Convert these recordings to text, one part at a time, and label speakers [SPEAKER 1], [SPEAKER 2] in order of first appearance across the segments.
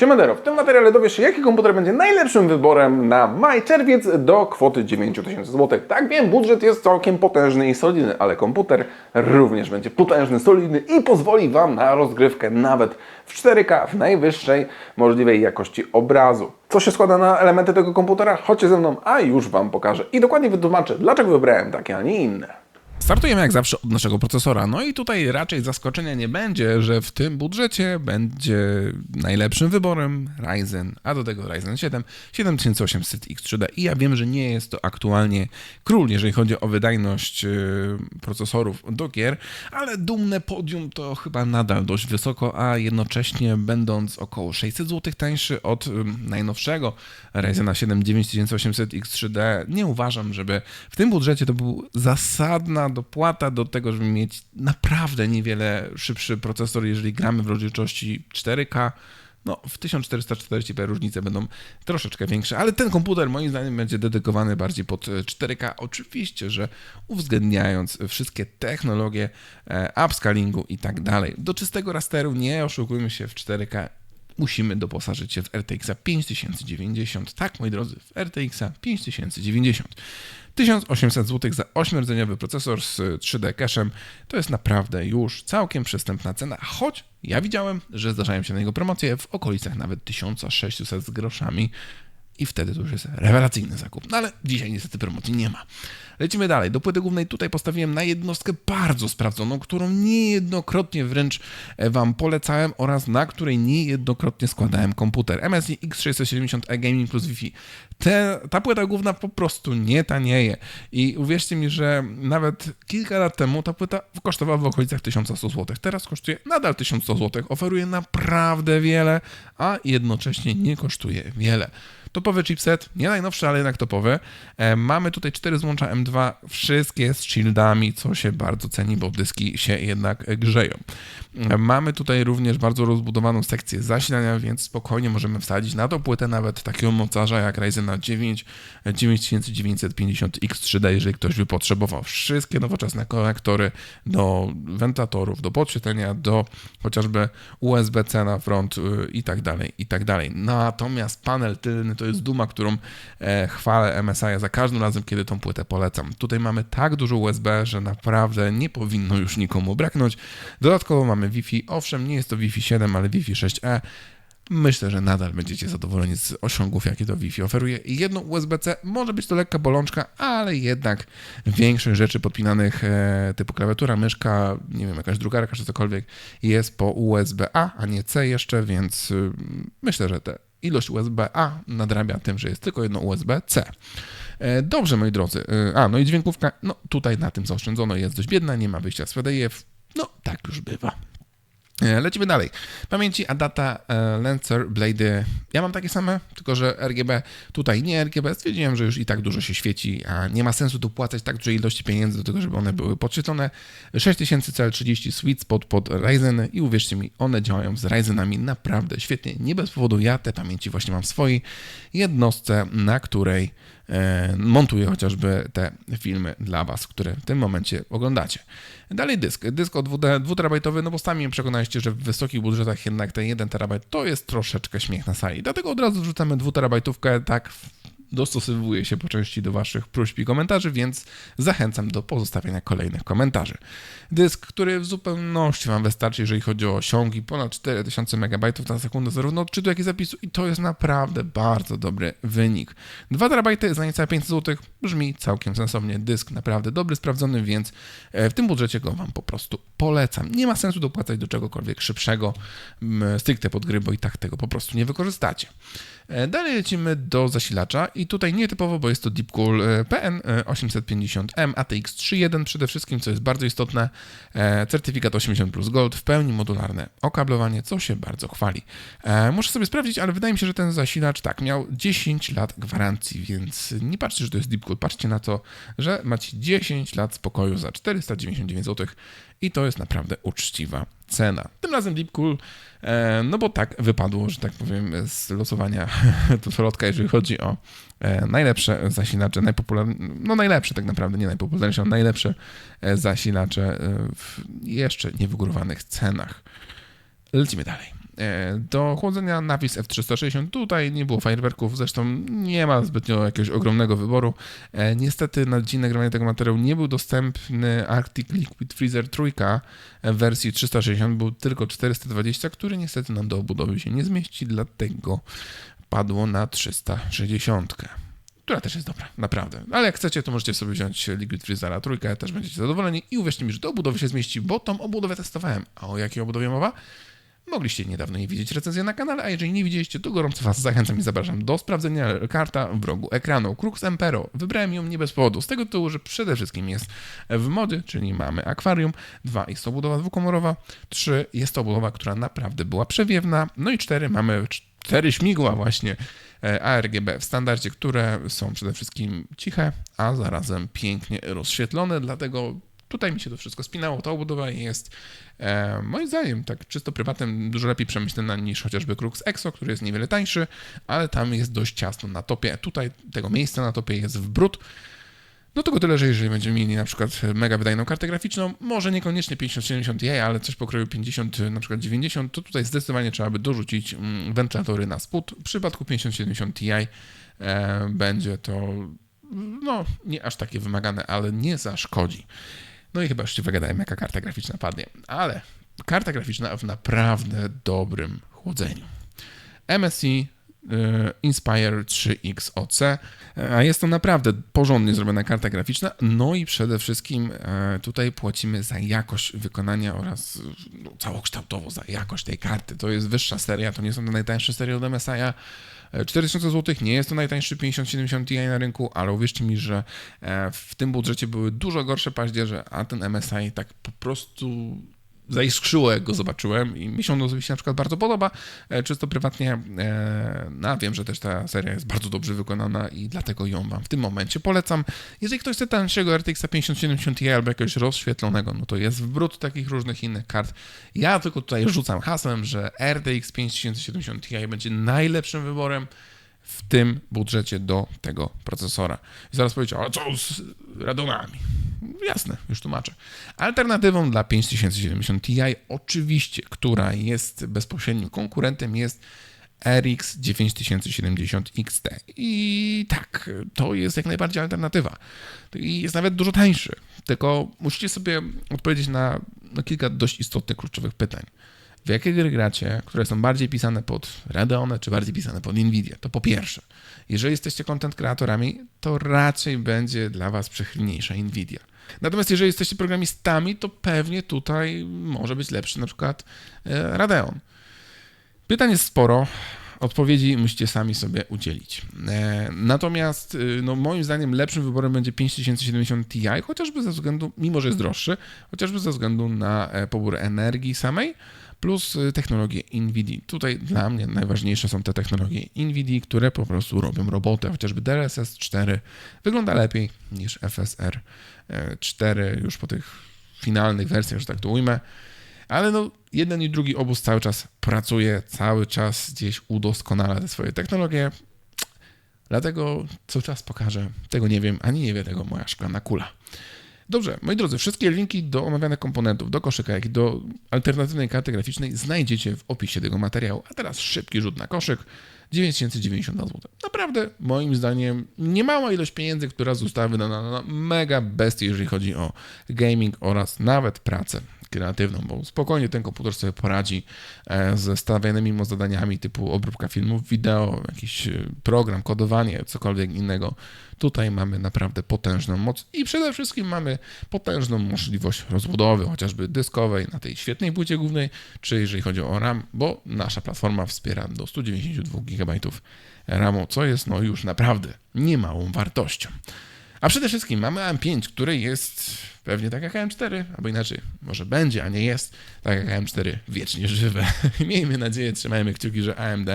[SPEAKER 1] Siemandero, w tym materiale dowiesz się, jaki komputer będzie najlepszym wyborem na maj, czerwiec do kwoty 9000 zł. Tak wiem, budżet jest całkiem potężny i solidny, ale komputer również będzie potężny, solidny i pozwoli Wam na rozgrywkę nawet w 4K w najwyższej możliwej jakości obrazu. Co się składa na elementy tego komputera? Chodźcie ze mną, a już Wam pokażę i dokładnie wytłumaczę, dlaczego wybrałem takie, a nie inne.
[SPEAKER 2] Startujemy jak zawsze od naszego procesora. No i tutaj raczej zaskoczenia nie będzie, że w tym budżecie będzie najlepszym wyborem Ryzen, a do tego Ryzen 7 7800X3D. I ja wiem, że nie jest to aktualnie król, jeżeli chodzi o wydajność yy, procesorów do gier, ale dumne podium to chyba nadal dość wysoko, a jednocześnie będąc około 600 zł tańszy od ym, najnowszego Ryzena 7 9800X3D, nie uważam, żeby w tym budżecie to był zasadna dopłata do tego, żeby mieć naprawdę niewiele szybszy procesor, jeżeli gramy w rozdzielczości 4K. No, w 1440p różnice będą troszeczkę większe, ale ten komputer moim zdaniem będzie dedykowany bardziej pod 4K. Oczywiście, że uwzględniając wszystkie technologie e, upscalingu i tak dalej. Do czystego rasteru nie oszukujmy się w 4K musimy doposażyć się w RTX 5090. Tak, moi drodzy, w RTX 5090. 1800 zł za 8-rdzeniowy procesor z 3D cache'em to jest naprawdę już całkiem przystępna cena, choć ja widziałem, że zdarzają się na niego promocje w okolicach nawet 1600 z groszami i wtedy to już jest rewelacyjny zakup. No ale dzisiaj niestety promocji nie ma. Lecimy dalej. Do płyty głównej tutaj postawiłem na jednostkę bardzo sprawdzoną, którą niejednokrotnie wręcz e, Wam polecałem oraz na której niejednokrotnie składałem komputer. MSI X670e Gaming plus Wi-Fi. Te, ta płyta główna po prostu nie tanieje i uwierzcie mi, że nawet kilka lat temu ta płyta kosztowała w okolicach 1100 zł. Teraz kosztuje nadal 1100 zł. Oferuje naprawdę wiele, a jednocześnie nie kosztuje wiele. Topowy chipset, nie najnowszy, ale jednak topowy. E, mamy tutaj cztery złącza M2, wszystkie z shieldami, co się bardzo ceni, bo dyski się jednak grzeją. E, mamy tutaj również bardzo rozbudowaną sekcję zasilania, więc spokojnie możemy wsadzić na tą płytę nawet takiego mocarza jak Ryzen 9 9950X3D, jeżeli ktoś by potrzebował. Wszystkie nowoczesne konektory do wentylatorów, do podświetlenia, do chociażby USB-C na front y, i tak dalej, i tak dalej. Natomiast panel tylny to jest duma, którą e, chwalę MSI za każdym razem, kiedy tą płytę polecam. Tutaj mamy tak dużo USB, że naprawdę nie powinno już nikomu braknąć. Dodatkowo mamy Wi-Fi, owszem, nie jest to Wi-Fi 7, ale Wi-Fi 6E. Myślę, że nadal będziecie zadowoleni z osiągów, jakie to Wi-Fi oferuje. Jedno USB-C może być to lekka bolączka, ale jednak większość rzeczy podpinanych e, typu klawiatura, myszka, nie wiem, jakaś drukarka czy cokolwiek jest po USB-A, a nie C jeszcze, więc y, myślę, że te ilość USB-A nadrabia tym, że jest tylko jedno USB-C. E, Dobrze, moi drodzy. E, A, no i dźwiękówka, no tutaj na tym zaoszczędzono, jest dość biedna, nie ma wyjścia z FDF. No, tak już bywa. E, Lecimy dalej. Pamięci Adata e, Lancer Blade. Ja mam takie same, tylko że RGB tutaj nie RGB. Stwierdziłem, że już i tak dużo się świeci, a nie ma sensu dopłacać tak dużej ilości pieniędzy do tego, żeby one były podświetlone. 6000 CL30 Sweet Spot pod Ryzen i uwierzcie mi, one działają z Ryzenami naprawdę świetnie. Nie bez powodu ja te pamięci właśnie mam w swojej jednostce, na której montuję chociażby te filmy dla Was, które w tym momencie oglądacie. Dalej dysk. Dysk o 2 terabajtowy, no bo sami mnie przekonaliście, że w wysokich budżetach jednak ten 1 terabajt to jest troszeczkę śmiech na sali. Dlatego od razu wrzucamy 2 terabajtówkę, tak dostosowuje się po części do Waszych próśb i komentarzy, więc zachęcam do pozostawienia kolejnych komentarzy. Dysk, który w zupełności Wam wystarczy, jeżeli chodzi o osiągi, ponad 4000 MB na sekundę zarówno odczytu, jak i zapisu i to jest naprawdę bardzo dobry wynik. 2 TB za niecałe 500 zł brzmi całkiem sensownie. Dysk naprawdę dobry, sprawdzony, więc e, w tym budżecie go Wam po prostu polecam. Nie ma sensu dopłacać do czegokolwiek szybszego, stricte pod gry, bo i tak tego po prostu nie wykorzystacie. E, Dalej lecimy do zasilacza i tutaj nietypowo, bo jest to Deepcool e, PN850M ATX 3.1 przede wszystkim, co jest bardzo istotne, e, certyfikat 80 plus Gold, w pełni modularne okablowanie, co się bardzo chwali. E, Muszę sobie sprawdzić, ale wydaje mi się, że ten zasilacz tak, miał 10 lat gwarancji, więc nie patrzcie, że to jest Deepcool, patrzcie na to, że macie 10 lat spokoju za 499 zł i to jest naprawdę uczciwa cena. Tym razem Deepcool, e, no bo tak wypadło, że tak powiem, z losowania lotka, jeżeli chodzi o e, najlepsze zasilacze, najpopularniejsze, no najlepsze tak naprawdę, nie najpopularniejsze, ale najlepsze e, zasilacze w jeszcze niewygórowanych cenach. Lecimy dalej. E, Do chłodzenia napis F360 tutaj nie było fajerwerków, zresztą nie ma zbytnio jakiegoś ogromnego wyboru. E, Niestety na dzień nagrywania tego materiału nie był dostępny Arctic Liquid Freezer trójka w wersji 360, był tylko 420, który niestety nam do obudowy się nie zmieści, dlatego padło na 360 która też jest dobra, naprawdę. Ale jak chcecie, to możecie sobie wziąć Liquid Freezera trójkę, też będziecie zadowoleni i uwierzcie mi, że do obudowy się zmieści, bo tą obudowę testowałem. A o jakiej obudowie mowa? Mogliście niedawno nie widzieć recenzję na kanale, a jeżeli nie widzieliście, to gorąco Was zachęcam i zapraszam do sprawdzenia karta w rogu ekranu. Crux Empero. Wybrałem ją nie bez powodu, z tego tytułu, że przede wszystkim jest w mody, czyli mamy akwarium, dwa jest to budowa dwukomorowa, trzy jest to budowa, która naprawdę była przewiewna, no i cztery mamy cztery śmigła właśnie e, ARGB w standardzie, które są przede wszystkim ciche, a zarazem pięknie rozświetlone, dlatego tutaj mi się to wszystko spinało. Ta obudowa jest e, moim zdaniem tak czysto prywatnym dużo lepiej przemyślana niż chociażby Crux Exo, który jest niewiele tańszy, ale tam jest dość ciasno na topie. Tutaj tego miejsca na topie jest w brud. No tylko tyle, że jeżeli będziemy mieli na przykład mega wydajną kartę graficzną, może niekoniecznie 5070 Ti, ale coś pokroju 50, na przykład 90, to tutaj zdecydowanie trzeba by dorzucić mm, wentylatory na spód. W przypadku 5070 Ti e, będzie to no nie aż takie wymagane, ale nie zaszkodzi. No i chyba już się wygadałem, jaka karta graficzna padnie, ale karta graficzna w naprawdę dobrym chłodzeniu. MSI Inspire 3X OC, a jest to naprawdę porządnie zrobiona karta graficzna, no i przede wszystkim e, tutaj płacimy za jakość wykonania oraz no, całokształtowo za jakość tej karty. To jest wyższa seria, to nie są te najtańsze serie od MSI-a, 4000 zł nie jest to najtańszy 5070 Ti na rynku, ale uwierzcie mi, że e, w tym budżecie były dużo gorsze paździerze, a ten MSI tak po prostu zaiskrzyło, jak go zobaczyłem i mi się on osobiście na przykład bardzo podoba, e, czysto prywatnie. e, No, wiem, że też ta seria jest bardzo dobrze wykonana i dlatego ją Wam w tym momencie polecam. Jeżeli ktoś chce tańszego RTX 5070 Ti albo jakiegoś rozświetlonego, no to jest w takich różnych innych kart. Ja tylko tutaj rzucam hasłem, że RTX 5070 Ti będzie najlepszym wyborem w tym budżecie do tego procesora. I zaraz powiecie, a co z Radeonami? Jasne, już tłumaczę. Alternatywą dla 5070 Ti, oczywiście, która jest bezpośrednim konkurentem, jest RX 9070 XT. I tak, to jest jak najbardziej alternatywa. I jest nawet dużo tańszy. Tylko musicie sobie odpowiedzieć na, na kilka dość istotnych, kluczowych pytań. W jakie gry gracie, które są bardziej pisane pod Radeon, czy bardziej pisane pod Nvidia? To po pierwsze. Jeżeli jesteście content kreatorami, to raczej będzie dla Was przychylniejsza Nvidia. Natomiast jeżeli jesteście programistami, to pewnie tutaj może być lepszy na przykład e, Radeon. Pytań jest sporo, odpowiedzi musicie sami sobie udzielić. E, Natomiast y, no, moim zdaniem lepszym wyborem będzie 5070 Ti, chociażby ze względu, mimo że jest droższy, chociażby ze względu na e, pobór energii samej, plus y, technologie NVIDIA. Tutaj dla mnie najważniejsze są te technologie NVIDIA, które po prostu robią robotę, chociażby DLSS 4 wygląda lepiej niż FSR 4 już po tych finalnych wersjach, że tak to ujmę. Ale no, jeden i drugi obóz cały czas pracuje, cały czas gdzieś udoskonala te swoje technologie. Dlatego cały czas pokażę, tego nie wiem, ani nie wie tego moja szklana kula. Dobrze, moi drodzy, wszystkie linki do omawianych komponentów, do koszyka, jak i do alternatywnej karty graficznej znajdziecie w opisie tego materiału. A teraz szybki rzut na koszyk. 9092 zł. Naprawdę, moim zdaniem, niemała ilość pieniędzy, która została wydana na mega bestie, jeżeli chodzi o gaming oraz nawet pracę kreatywną, bo spokojnie ten komputer sobie poradzi e, ze stawianymi mu zadaniami typu obróbka filmów, wideo, jakiś e, program, kodowanie, cokolwiek innego. Tutaj mamy naprawdę potężną moc i przede wszystkim mamy potężną możliwość rozbudowy, chociażby dyskowej na tej świetnej płycie głównej, czy jeżeli chodzi o RAM, bo nasza platforma wspiera do 192 GB RAMu, co jest no już naprawdę niemałą wartością. A przede wszystkim mamy AM5, który jest pewnie tak jak AM4, albo inaczej, może będzie, a nie jest, tak jak AM4 wiecznie żywe. Miejmy nadzieję, trzymajmy kciuki, że AMD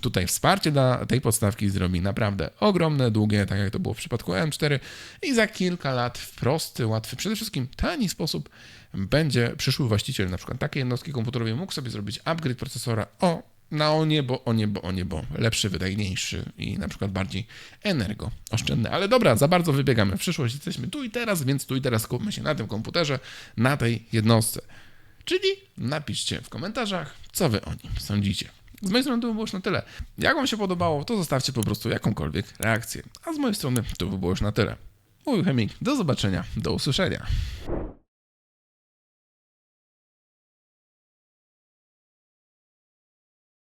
[SPEAKER 2] tutaj wsparcie dla tej podstawki zrobi naprawdę ogromne, długie, tak jak to było w przypadku AM4 i za kilka lat w prosty, łatwy, przede wszystkim tani sposób będzie przyszły właściciel na przykład takiej jednostki komputerowej mógł sobie zrobić upgrade procesora o na o niebo, o niebo, o niebo. Lepszy, wydajniejszy i na przykład bardziej energooszczędny. Ale dobra, za bardzo wybiegamy w przyszłość. Jesteśmy tu i teraz, więc tu i teraz skupmy się na tym komputerze, na tej jednostce. Czyli napiszcie w komentarzach, co wy o nim sądzicie. Z mojej strony to by było już na tyle. Jak wam się podobało, to zostawcie po prostu jakąkolwiek reakcję. A z mojej strony to by było już na tyle. Mówił Chemik, do zobaczenia, do usłyszenia.